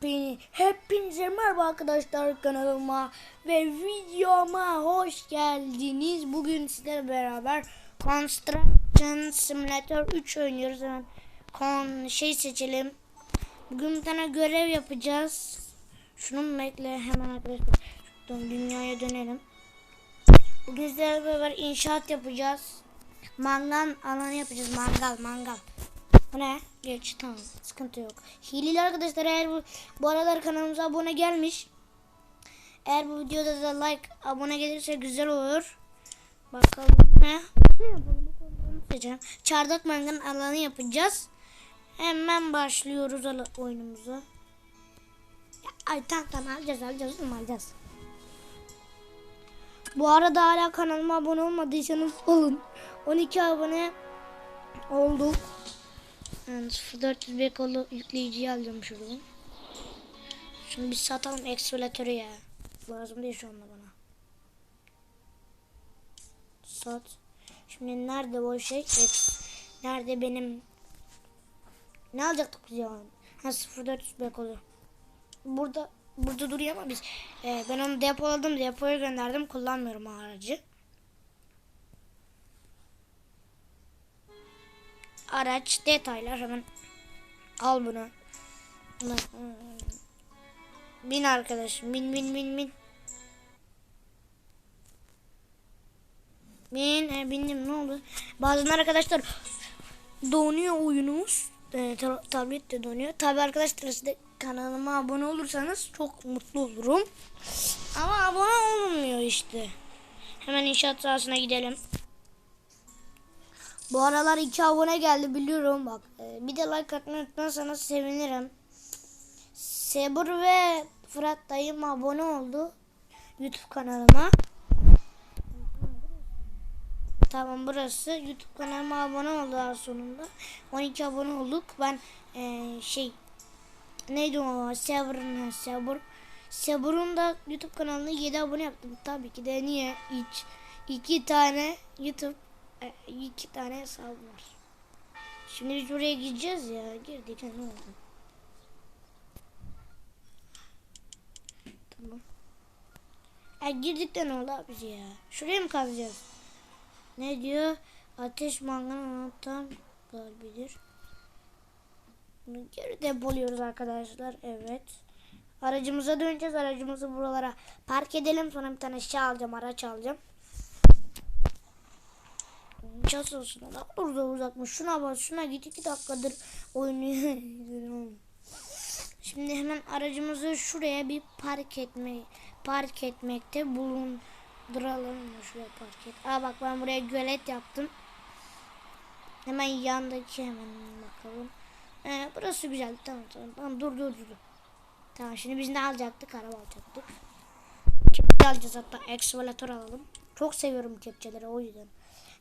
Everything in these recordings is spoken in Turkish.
Hepini, hepinize merhaba arkadaşlar kanalıma ve videoma hoş geldiniz. Bugün sizlerle beraber Construction Simulator 3 oynuyoruz. Hemen kon şey seçelim. Bugün bir tane görev yapacağız. Şunu bekle hemen arkadaşlar. Dünyaya dönelim. Bugün sizlerle beraber inşaat yapacağız. Mangal alanı yapacağız. Mangal mangal. Bu ne? Geç tamam. Sıkıntı yok. Hileli arkadaşlar eğer bu, bu aralar kanalımıza abone gelmiş. Eğer bu videoda da like abone gelirse güzel olur. Bakalım ne? Ne yapalım? Seçeceğim. Çardak manganın alanı yapacağız. Hemen başlıyoruz oyunumuza. Ay tamam tamam alacağız alacağız alacağız. Bu arada hala kanalıma abone olmadıysanız olun. 12 abone olduk. Yani 0400 bekolu yükleyiciyi alacağım şuradan. Şunu bir satalım ekskavatörü ya. Lazım değil şu anda bana. Sat. Şimdi nerede o şey? Eks. Nerede benim? Ne alacaktık biz ya? Ha 0400 bekolu. Burada burada duruyor ama biz e, ben onu depoladım depoya gönderdim kullanmıyorum aracı. Araç detaylar hemen al bunu. Bunu, Bin arkadaşım bin bin bin bin. Bin e, bindim ne oldu? Bazen arkadaşlar donuyor oyunumuz. E, ta- tablet de donuyor. Tabi arkadaşlar siz de kanalıma abone olursanız çok mutlu olurum. Ama abone olmuyor işte. Hemen inşaat sahasına gidelim. Bu aralar iki abone geldi biliyorum bak. Ee, bir de like atmayı unutmazsanız sevinirim. Sebur ve Fırat dayım abone oldu. YouTube kanalıma. Tamam burası. YouTube kanalıma abone oldular sonunda. 12 abone olduk. Ben ee, şey neydi o? Sebur'un Sebur. Sebur'un da YouTube kanalına 7 abone yaptım. Tabii ki de niye? Hiç. iki tane YouTube e, iki tane hesabım var. Şimdi biz buraya gideceğiz ya. Girdik ne oldu? Tamam. E, girdik de ne oldu abi ya? Şuraya mı kazacağız? Ne diyor? Ateş manganın tam kalbidir. Bunu geri depoluyoruz arkadaşlar. Evet. Aracımıza döneceğiz. Aracımızı buralara park edelim. Sonra bir tane şey alacağım. Araç alacağım. Casılsın da orada uzakmış. Şuna bak şuna git iki dakikadır oynuyor. Şimdi hemen aracımızı şuraya bir park etme park etmekte bulunduralım. Şuraya park et. Aa bak ben buraya gölet yaptım. Hemen yandaki hemen bakalım. Ee, burası güzel. Tamam tamam. Tamam dur dur dur. Tamam şimdi biz ne alacaktık? Araba alacaktık. Kepçe alacağız hatta. Ekskavatör alalım. Çok seviyorum kepçeleri o yüzden.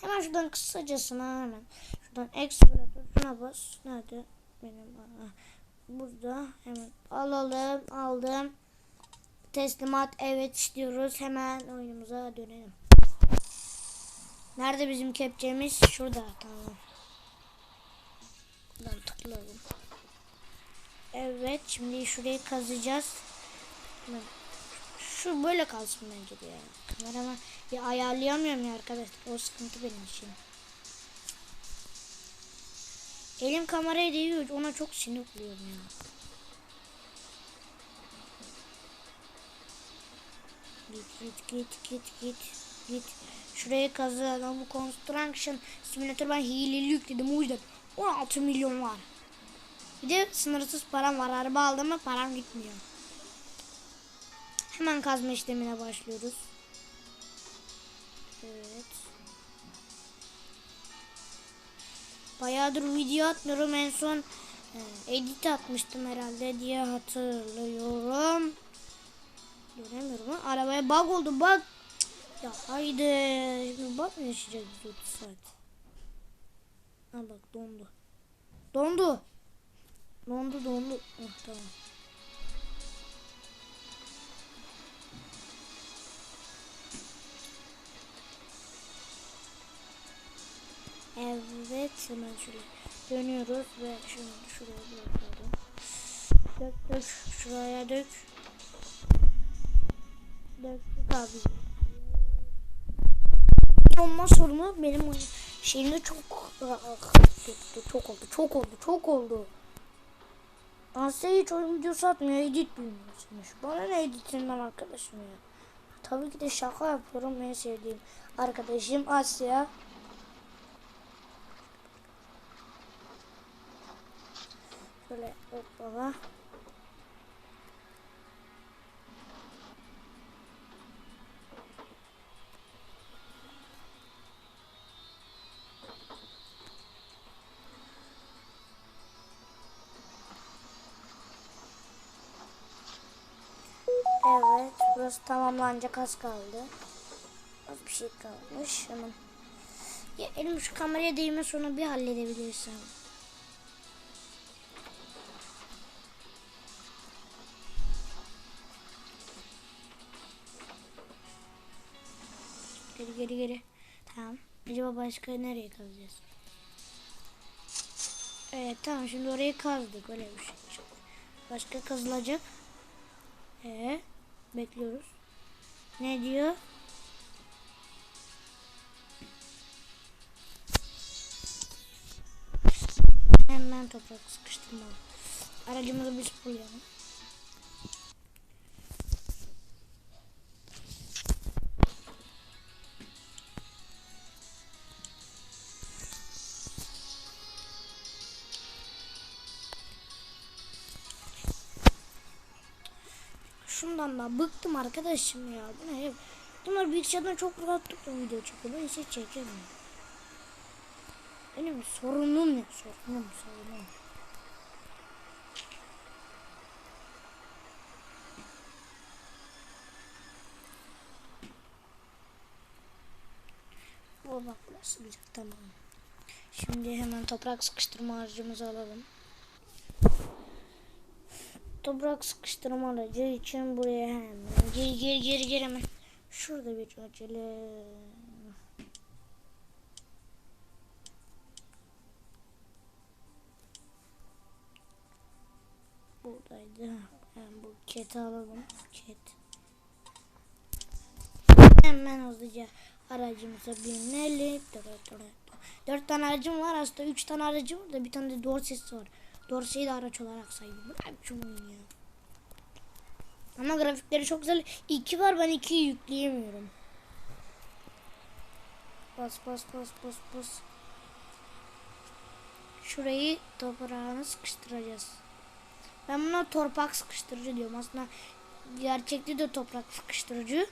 Hemen şuradan kısacasına hemen. Şuradan ekskavatör şuna bas. Nerede? Benim aha. Burada hemen alalım. Aldım. Teslimat evet istiyoruz. Hemen oyunumuza dönelim. Nerede bizim kepçemiz? Şurada. Tamam. Buradan tıklayalım. Evet şimdi şurayı kazacağız. Şu böyle kalsın bence de ya. Kameraman bir ayarlayamıyorum ya arkadaşlar. O sıkıntı benim için. Elim kameraya değiyor. Ona çok sinir oluyorum ya. Git git git git git git. Şuraya kazalım. Bu construction simülatör ben hileli yükledim o yüzden 16 milyon var. Bir de sınırsız param var. Araba aldım mı param gitmiyor. Hemen kazma işlemine başlıyoruz. Evet. Bayağıdır video atmıyorum. En son e, edit atmıştım herhalde diye hatırlıyorum. Göremiyorum ha. Arabaya bug oldu bug. Ya haydi. Şimdi bug mı yaşayacağız biz 30 saat? Ha bak dondu. Dondu. Dondu dondu. Oh, tamam. Evet hemen şöyle dönüyoruz ve şimdi şuraya bırakalım. Dök dök. Şuraya dök. Döktük abi. Olma sorunu benim şeyimde çok Ah, döktü. Çok oldu. Çok oldu. Çok oldu. Asya hiç oyun videosu atmıyor. Edit bilmiyorsunuz. Bana ne editinden arkadaşım ya. Tabii ki de şaka yapıyorum. En sevdiğim arkadaşım Asya. Şöyle hoppala. Evet, burası tamamlanacak az kaldı. Az bir şey kalmış. Hemen. Ya elim şu kameraya değme sonra bir halledebilirsem. Geri geri. Tamam. Acaba başka nereye kazacağız? Evet tamam şimdi orayı kazdık. Öyle bir şey çıktı. Başka kazılacak. Ee, bekliyoruz. Ne diyor? Hemen toprak sıkıştırma. Aracımızı biz koyalım. Şundan da bıktım arkadaşım ya. Bu ne? Bunlar bilgisayardan çok rahatlıkla video çekiyor. Ben hiç çekemiyorum. Benim sorunum ne? Sorunum, sorunum. O bak burası güzel tamam. Şimdi hemen toprak sıkıştırma harcımızı alalım. Toprak sıkıştırma aracı için buraya hemen geri geri geri geri hemen şurada bir acele buradaydı. Hemen bu keti alalım. Ket. Hemen hızlıca aracımıza binelim. Dört tane aracım var aslında. Üç tane aracım var da bir tane de Dorses var. Dorsey'i de araç olarak saydım. Bırak şu oyunu ya. Ama grafikleri çok güzel. İki var ben ikiyi yükleyemiyorum. Bas bas bas bas bas. Şurayı toprağına sıkıştıracağız. Ben buna torpak sıkıştırıcı diyorum. Aslında gerçekte de toprak sıkıştırıcı.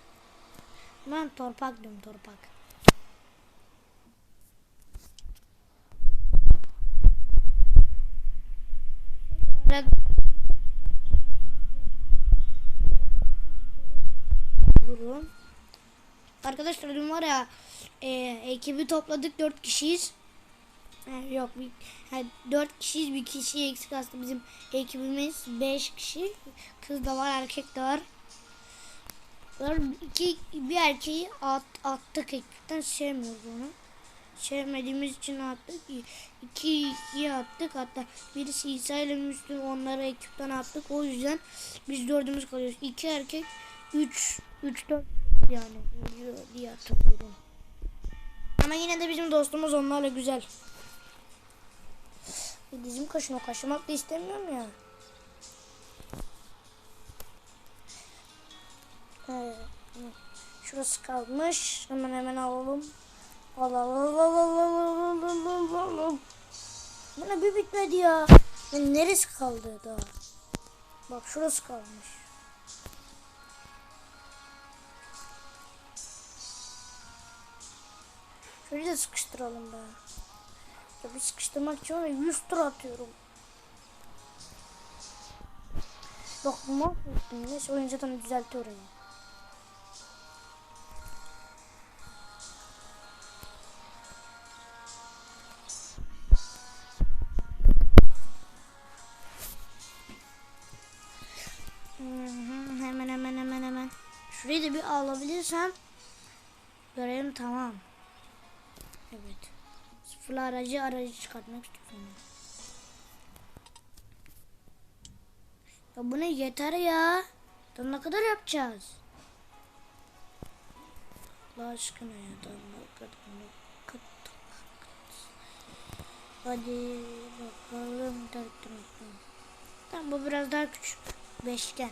Ben torpak diyorum torpak. Durum. Arkadaşlar dün var ya e, ekibi topladık dört kişiyiz. E, yok bir, yani dört kişiyiz bir kişi eksik aslında bizim ekibimiz beş kişi. Kız da var erkek de var. Var iki bir erkeği at, attık ekipten sevmiyoruz onu. Sevmediğimiz için attık. İki ikiye attık. Hatta birisi İsa ile Müslüm onları ekipten attık. O yüzden biz dördümüz kalıyoruz. İki erkek, üç, üç dört yani diye hatırlıyorum. Ama yine de bizim dostumuz onlarla güzel. Dizim kaşına kaşımak da istemiyorum ya. Şurası kalmış. Hemen hemen alalım. Allah Allah Allah Allah Allah Allah Bana bir bitmedi ya. Ben neresi kaldı daha? Bak şurası kalmış. Şöyle de sıkıştıralım be. Ya bir sıkıştırmak için var 100 tur atıyorum. Yok mu? Neyse oyuncadan düzeltiyorum. Alabilirsem görevim tamam. Evet. Sıfırlı aracı aracı çıkartmak istiyorum. Ya bu ne yeter ya. Daha ne kadar yapacağız? Allah aşkına ya daha ne kadar. Hadi bakalım. Tamam bu biraz daha küçük. Beşgen.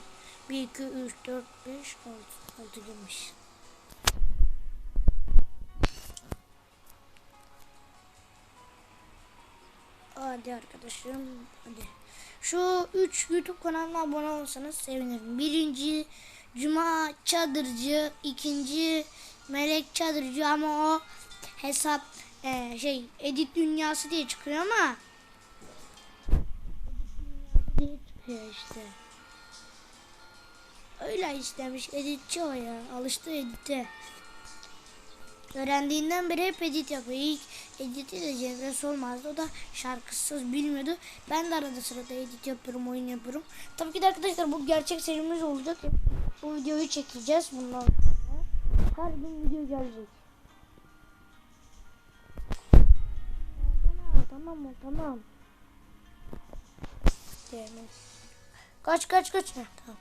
1, 2, 3, 4, 5, 6. 6 demiş. Hadi arkadaşım. Hadi. Şu 3 YouTube kanalına abone olsanız sevinirim. Birinci Cuma Çadırcı, ikinci Melek Çadırcı ama o hesap e, şey edit dünyası diye çıkıyor ama edit dünyası çıkıyor işte. Öyle istemiş editçi o ya. Alıştı edite. Öğrendiğinden beri hep edit yapıyor. İlk editi de Cemre sormazdı. O da şarkısız bilmiyordu. Ben de arada sırada edit yapıyorum, oyun yapıyorum. Tabii ki de arkadaşlar bu gerçek serimiz olacak. Bu videoyu çekeceğiz bundan sonra. Her gün video gelecek. Tamam, mı? Tamam. Kaç kaç kaç. Tamam.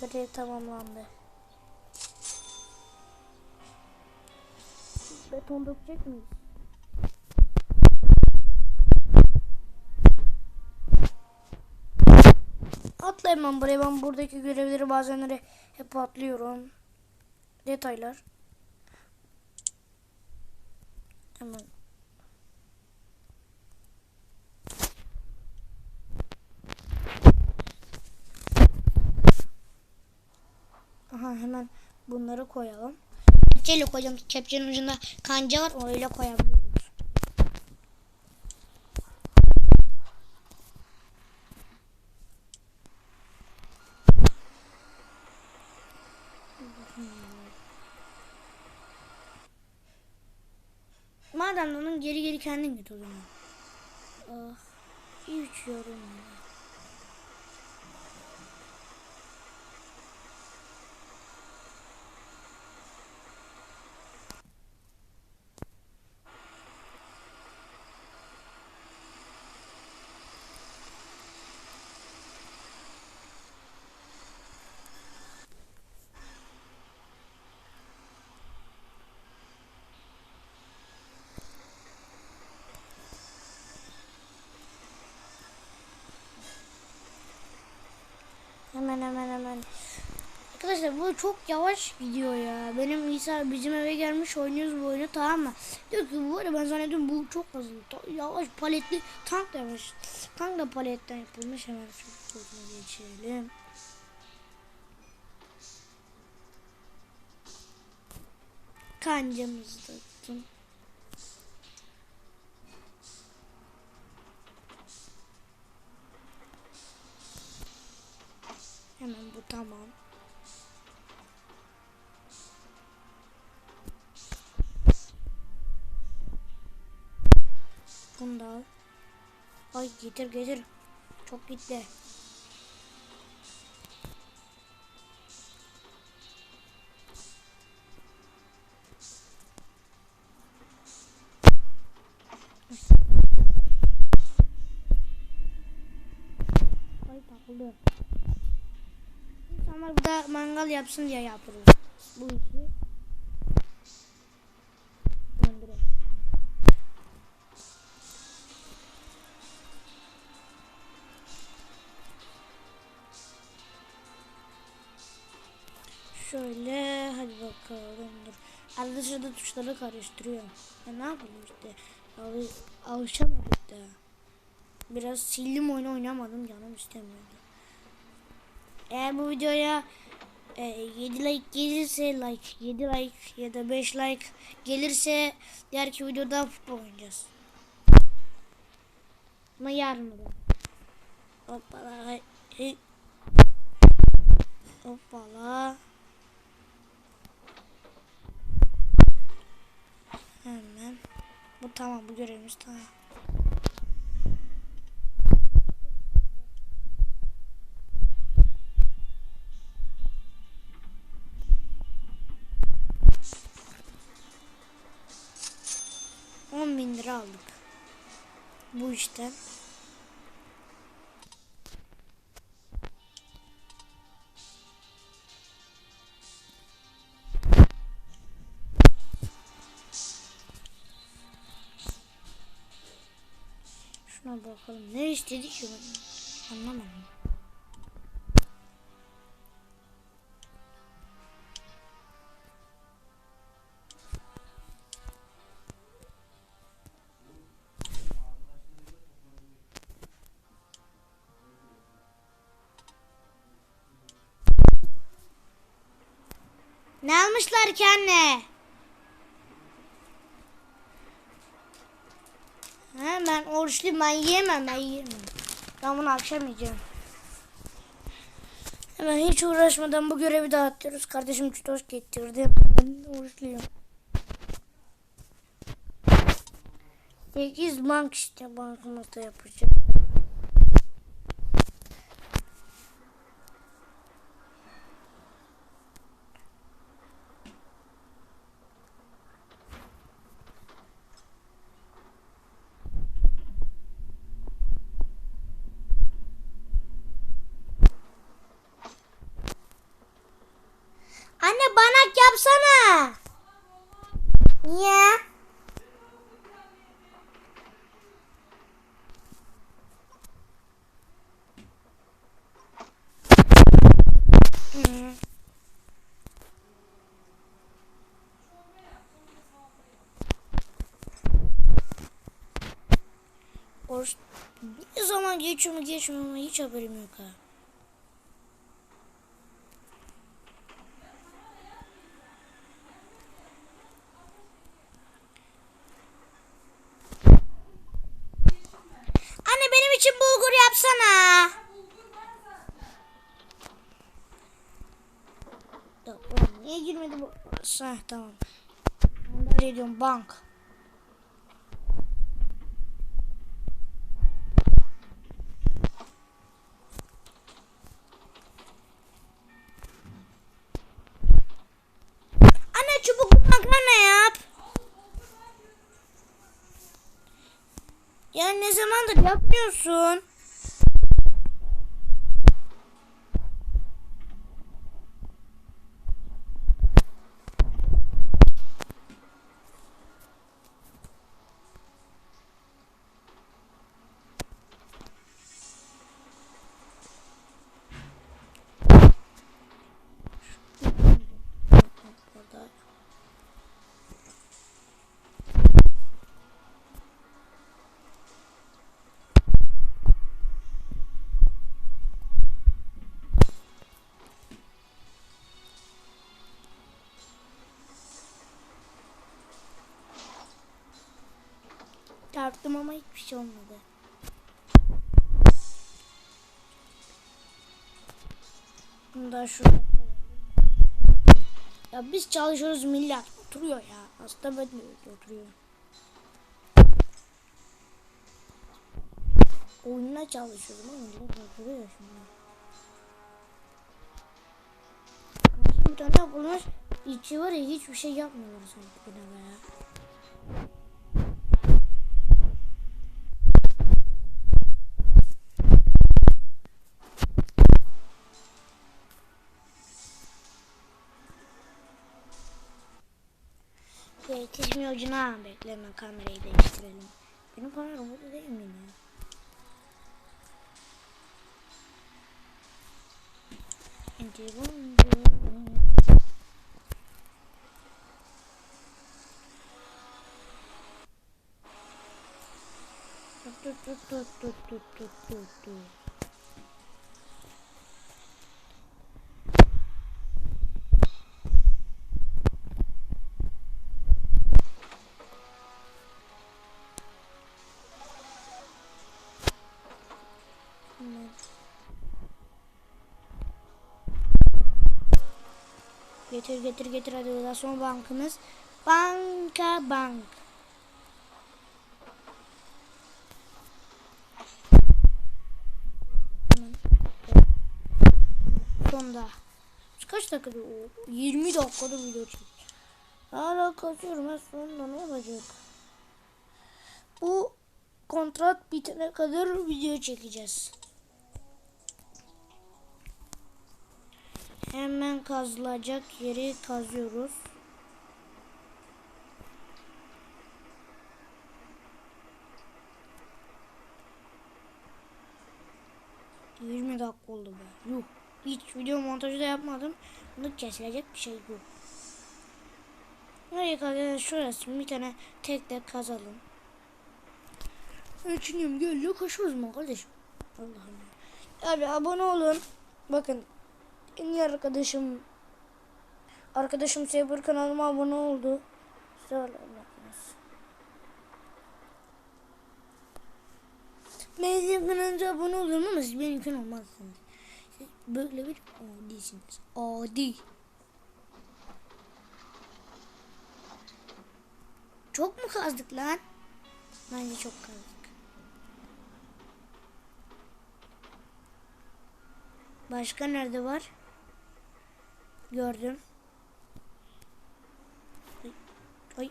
Görev tamamlandı. Beton dökecek miyiz? Atla hemen buraya. Ben buradaki görevleri bazenleri hep atlıyorum. Detaylar. Hemen. Aha hemen bunları koyalım. Kepçeyle koyacağım. Kepçenin ucunda kanca var. Öyle koyabiliyoruz. Madem onun geri geri kendin git o zaman. Ah, iyi uçuyorum ya. Hemen hemen hemen. Arkadaşlar bu çok yavaş gidiyor ya. Benim İsa bizim eve gelmiş oynuyoruz bu oyunu tamam mı? Diyor ki bu arada ben zannediyorum bu çok hızlı. Yavaş paletli tank da yavaş. Tank da paletten yapılmış. Hemen şu koduna geçelim. Kancamızı da tuttum. Hemen bu tamam. Ay getir getir. Çok gitti. Ay takıldı. İnsanlar burada mangal yapsın diye yapılıyor. Bu Şöyle hadi bakalım dur. Arada sırada tuşları karıştırıyorum. Ya ne yapayım işte. Al alışamadık da. Biraz sildim oyunu oynamadım canım istemiyordu. Eğer bu videoya e, 7 like gelirse like 7 like ya da 5 like gelirse diğerki videoda futbol oynayacağız. Ama yarın da. Hoppala. Hoppala. Hemen. Bu tamam bu görevimiz tamam. On bin lira aldık. Bu işten. Bakalım ne istedi ki ben anlamadım. Ne almışlar ki anne? Ha, ben oruçluyum ben yiyemem ben yiyemem. Ben bunu akşam yiyeceğim. Hemen hiç uğraşmadan bu görevi dağıtıyoruz. Kardeşim çitoş getirdi. Ben oruçluyum. 8 bank işte banknota yapacağım. Banak yapsana. Niye? Ne zaman geçiyor mu geçmiyor mu hiç haberim yok ha. Anne benim için bulgur yapsana. Da, oğlum niye girmedi bu? Heh, tamam. Ben de diyorum bank. Anne çubuklu makarna yap. Ya ne zamandır yapmıyorsun? Çarptım ama hiçbir şey olmadı. Bunu da şurada. Ya biz çalışıyoruz millet oturuyor ya. Aslında ben oturuyorum. Oyununa çalışıyorum ama millet oturuyor şimdi. Bir tane yapılmış. İçi var ya hiçbir şey yapmıyoruz sanki buna ya. Ucuna. Bekleme kamerayı değiştirelim. Benim kamera burada değil mi ya? Tut tut tut tut tut tut tut tut. Getir getir getir hadi daha sonra bankımız. Banka bank. Sonda. Kaç dakikada? o? 20 dakikada video çektim. Hala kasıyorum. Ha sonunda ne olacak? Bu kontrat bitene kadar video çekeceğiz. Hemen kazılacak yeri kazıyoruz. 20 dakika oldu be. Yuh. Hiç video montajı da yapmadım. Bunu kesilecek bir şey yok. Nereye kadar şurası bir tane tek tek kazalım. Üçüncüm gölü koşuyoruz mu kardeşim? Allah'ım. Abi abone olun. Bakın en iyi arkadaşım arkadaşım Saber kanalıma abone oldu. Size öyle bakınız. Benim kanalımıza abone olun ama siz benim kanal olmazsınız. Siz böyle bir adisiniz. Adi. Çok mu kazdık lan? Bence çok kazdık. Başka nerede var? Gördüm. Ay.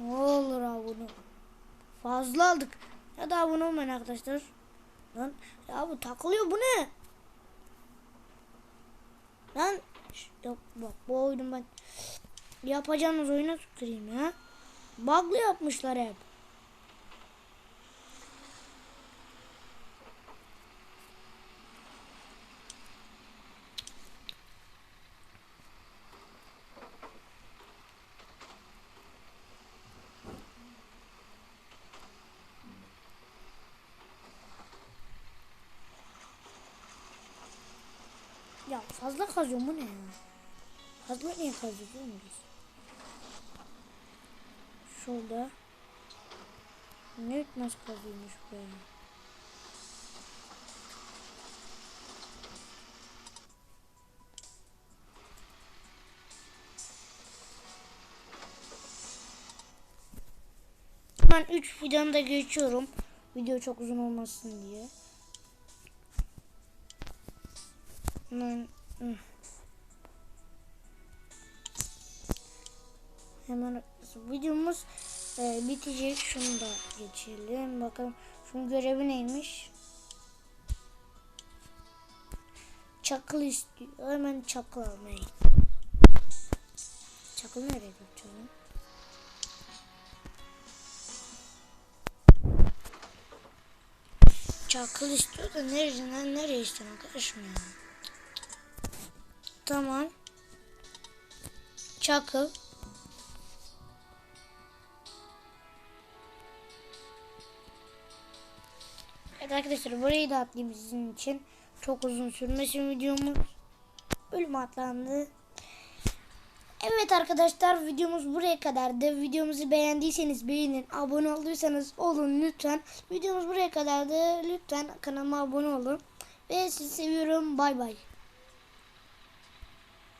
Ne olur abi bunu. Fazla aldık. Ya da abone olmayın arkadaşlar. Lan ya bu takılıyor bu ne? Lan yok bak bu oyunu ben yapacağınız oyuna tüküreyim ya. Bug'lı yapmışlar hep. Ya fazla kazıyorum bu ne ya? Fazla niye kazıyoruz biz? Şurada. Ne bitmez kazıyormuş be. Ben 3 fidanı da geçiyorum. Video çok uzun olmasın diye. Hemen. Hemen videomuz e, bitecek. Şunu da geçelim. Bakalım şunun görevi neymiş? Çakıl istiyor. Hemen çakıl almaya. Çakıl nereye götürüyorum? Çakıl istiyor da nereden nereye istiyor arkadaşım ya? Tamam. Çakıl. Evet arkadaşlar burayı da atlayayım sizin için. Çok uzun sürmesin videomuz. Bölüm atlandı. Evet arkadaşlar videomuz buraya kadardı. Videomuzu beğendiyseniz beğenin. Abone olduysanız olun lütfen. Videomuz buraya kadardı. Lütfen kanalıma abone olun. Ve sizi seviyorum. Bay bay.